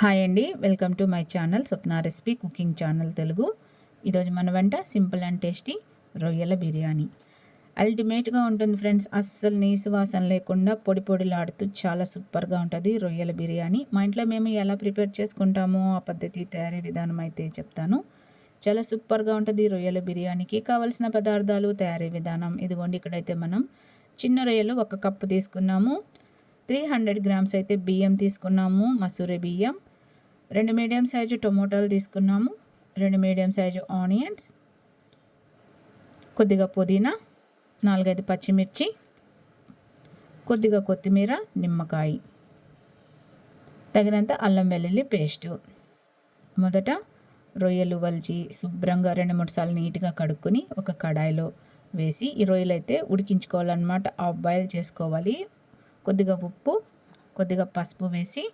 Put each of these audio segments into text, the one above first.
Hi అండి. Welcome to my channel Swapna recipe cooking channel Telugu. ఈరోజు మన వంట సింపుల్ అండ్ టేస్టీ రొయ్యల బిర్యానీ. అల్టిమేట్గా ఉంటుంది ఫ్రెండ్స్ అస్సలు నీసు వాసన లేకుండా పొడి పొడిలాడుతూ చాలా సూపర్గా ఉంటుంది రొయ్యల బిర్యానీ. మా ఇంట్లో మేము ఎలా ప్రిపేర్ చేసుకుంటామో ఆ పద్ధతి తయారీ విధానం అయితే చెప్తాను. చాలా సూపర్గా ఉంటుంది రొయ్యల బిర్యానీకి కావలసిన పదార్థాలు తయారీ విధానం. ఇదిగోండి ఇక్కడైతే మనం చిన్న రొయ్యలు ఒక కప్పు తీసుకున్నాము. త్రీ హండ్రెడ్ గ్రామ్స్ అయితే బియ్యం తీసుకున్నాము మసూరి బియ్యం. రెండు మీడియం సైజు టొమాటోలు తీసుకున్నాము. రెండు మీడియం సైజు ఆనియన్స్. కొద్దిగా పుదీనా నాలుగైదు పచ్చిమిర్చి కొద్దిగా కొత్తిమీర నిమ్మకాయ. తగినంత అల్లం వెల్లుల్లి పేస్టు. మొదట రొయ్యలు వలిచి శుభ్రంగా రెండు మూడు సార్లు నీట్గా కడుక్కొని ఒక కడాయిలో వేసి ఈ రొయ్యలు అయితే ఉడికించుకోవాలన్నమాట. ఆఫ్ బాయిల్ చేసుకోవాలి. కొద్దిగా ఉప్పు కొద్దిగా పసుపు వేసి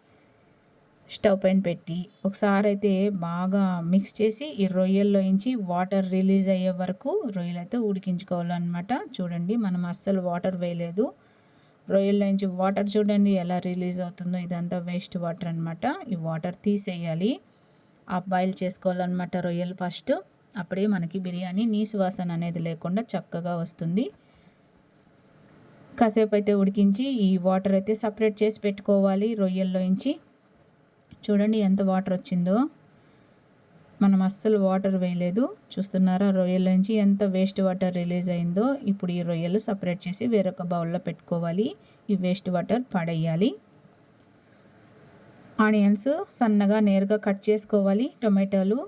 స్టవ్ పైన పెట్టి ఒకసారి అయితే బాగా మిక్స్ చేసి ఈ రొయ్యల్లోంచి వాటర్ రిలీజ్ అయ్యే వరకు రొయ్యలైతే ఉడికించుకోవాలన్నమాట. చూడండి మనం అస్సలు వాటర్ వేయలేదు. రొయ్యల్లోంచి వాటర్ చూడండి ఎలా రిలీజ్ అవుతుందో ఇదంతా వేస్ట్ వాటర్ అనమాట ఈ వాటర్ తీసేయాలి. ఆ బాయిల్ చేసుకోవాలన్నమాట రొయ్యలు ఫస్ట్. అప్పుడే మనకి బిర్యానీ నీసు వాసన అనేది లేకుండా చక్కగా వస్తుంది. కాసేపు అయితే ఉడికించి ఈ వాటర్ అయితే సపరేట్ చేసి పెట్టుకోవాలి రొయ్యల్లోంచి చూడండి ఎంత వాటర్ వచ్చిందో. మనం అస్సలు వాటర్ వేయలేదు. చూస్తున్నారా రొయ్యల నుంచి ఎంత వేస్ట్ వాటర్ రిలీజ్ అయిందో. ఇప్పుడు ఈ రొయ్యలు సపరేట్ చేసి వేరొక బౌల్లో పెట్టుకోవాలి. ఈ వేస్ట్ వాటర్ పడేయాలి. ఆనియన్స్ సన్నగా నేరుగా కట్ చేసుకోవాలి. టొమాటోలు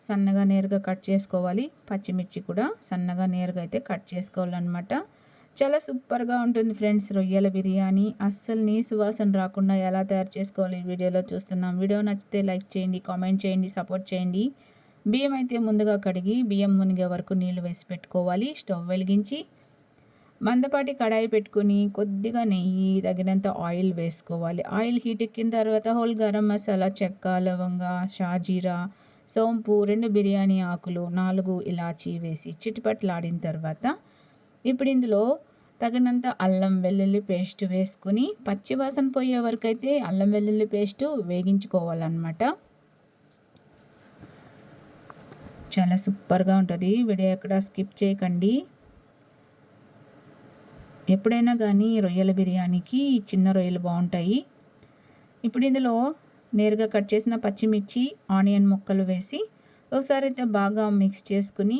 సన్నగా నేరుగా కట్ చేసుకోవాలి. పచ్చిమిర్చి కూడా సన్నగా నేరుగా అయితే కట్ చేసుకోవాలన్నమాట. చాలా సూపర్గా ఉంటుంది ఫ్రెండ్స్ రొయ్యల బిర్యానీ. అస్సలు నీ సువాసన రాకుండా ఎలా తయారు చేసుకోవాలి వీడియోలో చూస్తున్నాం. వీడియో నచ్చితే లైక్ చేయండి కామెంట్ చేయండి సపోర్ట్ చేయండి. బియ్యం అయితే ముందుగా కడిగి బియ్యం మునిగే వరకు నీళ్ళు వేసి పెట్టుకోవాలి. స్టవ్ వెలిగించి మందపాటి కడాయి పెట్టుకుని కొద్దిగా నెయ్యి తగినంత ఆయిల్ వేసుకోవాలి. ఆయిల్ హీట్ ఎక్కిన తర్వాత హోల్ గరం మసాలా చెక్క లవంగ షాజీరా సోంపు రెండు బిర్యానీ ఆకులు నాలుగు ఇలాచీ వేసి చిటిపట్లాడిన తర్వాత ఇప్పుడు ఇందులో తగినంత అల్లం వెల్లుల్లి పేస్ట్ వేసుకుని పచ్చివాసన పోయే వరకు అయితే అల్లం వెల్లుల్లి పేస్ట్ వేగించుకోవాలన్నమాట. చాలా సూపర్గా ఉంటుంది. వీడియో ఎక్కడ స్కిప్ చేయకండి. ఎప్పుడైనా కానీ రొయ్యల బిర్యానీకి చిన్న రొయ్యలు బాగుంటాయి. ఇప్పుడు ఇందులో నేరుగా కట్ చేసిన పచ్చిమిర్చి ఆనియన్ ముక్కలు వేసి ఒకసారి అయితే బాగా మిక్స్ చేసుకుని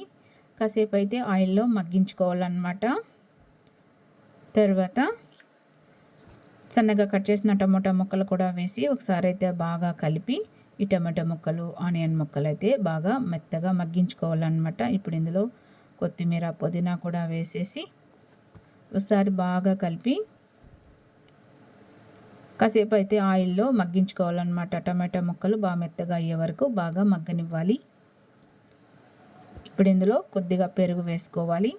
కాసేపు అయితే ఆయిల్లో మగ్గించుకోవాలన్నమాట. తర్వాత సన్నగా కట్ చేసిన టమోటా ముక్కలు కూడా వేసి ఒకసారి అయితే బాగా కలిపి ఈ టమాటా ముక్కలు ఆనియన్ ముక్కలు అయితే బాగా మెత్తగా మగ్గించుకోవాలన్నమాట. ఇప్పుడు ఇందులో కొత్తిమీర పుదీనా కూడా వేసేసి ఒకసారి బాగా కలిపి కాసేపు అయితే ఆయిల్లో మగ్గించుకోవాలన్నమాట. టమాటా ముక్కలు బాగా మెత్తగా అయ్యే వరకు బాగా మగ్గనివ్వాలి. ఇప్పుడు ఇందులో కొద్దిగా పెరుగు వేసుకోవాలి.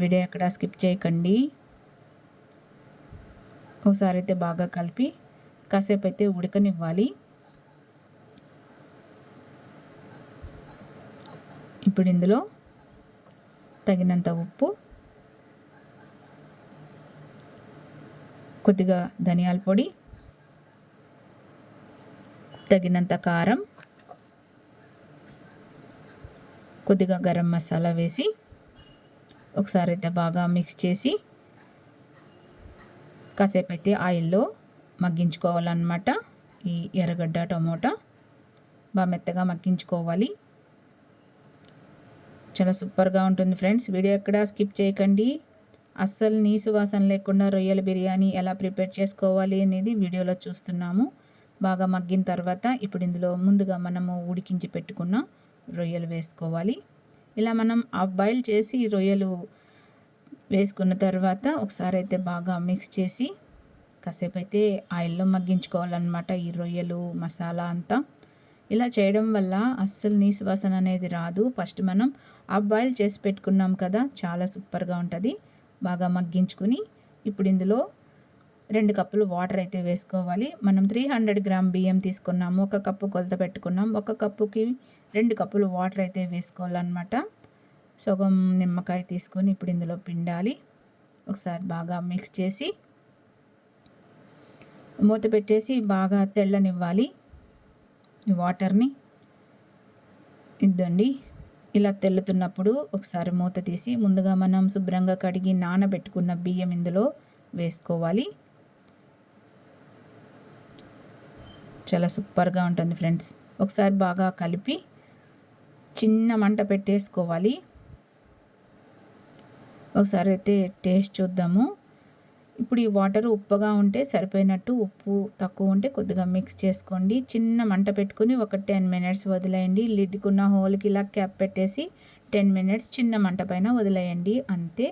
వీడియో ఎక్కడ స్కిప్ చేయకండి. ఒకసారి అయితే బాగా కలిపి కాసేపు అయితే ఉడకనివ్వాలి. ఇప్పుడు ఇందులో తగినంత ఉప్పు కొద్దిగా ధనియాల పొడి తగినంత కారం కొద్దిగా గరం మసాలా వేసి ఒకసారి అయితే బాగా మిక్స్ చేసి కాసేపు అయితే ఆయిల్లో మగ్గించుకోవాలన్నమాట. ఈ ఎర్రగడ్డ టమోటా బాగా మెత్తగా మగ్గించుకోవాలి. చాలా సూపర్గా ఉంటుంది ఫ్రెండ్స్. వీడియో ఎక్కడ స్కిప్ చేయకండి. అస్సలు నీసు వాసన లేకుండా రొయ్యల బిర్యానీ ఎలా ప్రిపేర్ చేసుకోవాలి అనేది వీడియోలో చూస్తున్నాము. బాగా మగ్గిన తర్వాత ఇప్పుడు ఇందులో ముందుగా మనము ఉడికించి పెట్టుకున్న రొయ్యలు వేసుకోవాలి. ఇలా మనం హాఫ్ బాయిల్ చేసి రొయ్యలు వేసుకున్న తర్వాత ఒకసారి అయితే బాగా మిక్స్ చేసి కాసేపు అయితే ఆయిల్లో మగ్గించుకోవాలన్నమాట ఈ రొయ్యలు మసాలా అంతా. ఇలా చేయడం వల్ల అస్సలు నీసు వాసన అనేది రాదు. ఫస్ట్ మనం హాఫ్ బాయిల్ చేసి పెట్టుకున్నాం కదా చాలా సూపర్గా ఉంటుంది. బాగా మగ్గించుకుని ఇప్పుడు ఇందులో రెండు కప్పులు వాటర్ అయితే వేసుకోవాలి. మనం త్రీ హండ్రెడ్ గ్రామ్ బియ్యం తీసుకున్నాము. ఒక కప్పు కొలత పెట్టుకున్నాం. ఒక కప్పుకి రెండు కప్పులు వాటర్ అయితే వేసుకోవాలన్నమాట. సగం నిమ్మకాయ తీసుకొని ఇప్పుడు ఇందులో పిండాలి. ఒకసారి బాగా మిక్స్ చేసి మూత పెట్టేసి బాగా తెల్లనివ్వాలి. ఈ వాటర్ని ఇద్దండి. ఇలా తెల్లుతున్నప్పుడు ఒకసారి మూత తీసి ముందుగా మనం శుభ్రంగా కడిగి నానబెట్టుకున్న బియ్యం ఇందులో వేసుకోవాలి. చాలా సూపర్గా ఉంటుంది ఫ్రెండ్స్. ఒకసారి బాగా కలిపి చిన్న మంట పెట్టేసుకోవాలి. ఒకసారి అయితే టేస్ట్ చూద్దాము. ఇప్పుడు ఈ వాటర్ ఉప్పుగా ఉంటే సరిపోయినట్టు ఉప్పు తక్కువ ఉంటే కొద్దిగా మిక్స్ చేసుకోండి. చిన్న మంట పెట్టుకుని ఒక టెన్ మినిట్స్ వదిలేయండి. లిడ్కున్న హోల్కి ఇలా క్యాప్ పెట్టేసి టెన్ మినిట్స్ చిన్న మంట పైన వదిలేయండి. అంతే.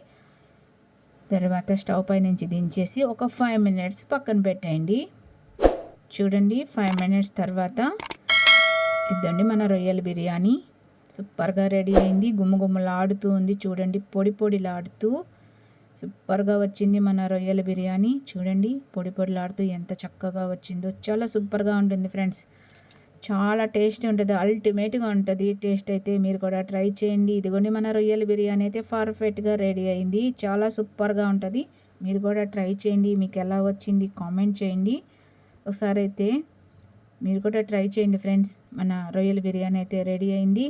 తర్వాత స్టవ్ పై నుంచి దించేసి ఒక ఫైవ్ మినిట్స్ పక్కన పెట్టేయండి. చూడండి ఫైవ్ మినిట్స్ తర్వాత ఇద్దండి మన రొయ్యల బిర్యానీ. సూపర్గా రెడీ అయింది గుమ్మగుమ్మలాడుతూ ఉంది. చూడండి పొడి పొడిలాడుతూ సూపర్గా వచ్చింది మన రొయ్యల బిర్యానీ. చూడండి పొడి పొడిలాడుతూ ఎంత చక్కగా వచ్చిందో. చాలా సూపర్గా ఉంటుంది ఫ్రెండ్స్. చాలా టేస్ట్ ఉంటుంది అల్టిమేట్గా ఉంటుంది. టేస్ట్ అయితే మీరు కూడా ట్రై చేయండి. ఇదిగోండి మన రొయ్యల బిర్యానీ అయితే పర్ఫెక్ట్గా రెడీ అయింది. చాలా సూపర్గా ఉంటుంది. మీరు కూడా ట్రై చేయండి. మీకు ఎలా వచ్చింది కామెంట్ చేయండి. ఒకసారి అయితే మీరు కూడా ట్రై చేయండి ఫ్రెండ్స్. మన రొయ్యల బిర్యానీ అయితే రెడీ అయింది.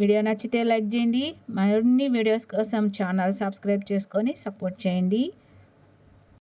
వీడియో నచ్చితే లైక్ చేయండి. మరిన్ని వీడియోస్ కోసం ఛానల్ సబ్స్క్రైబ్ చేసుకొని సపోర్ట్ చేయండి.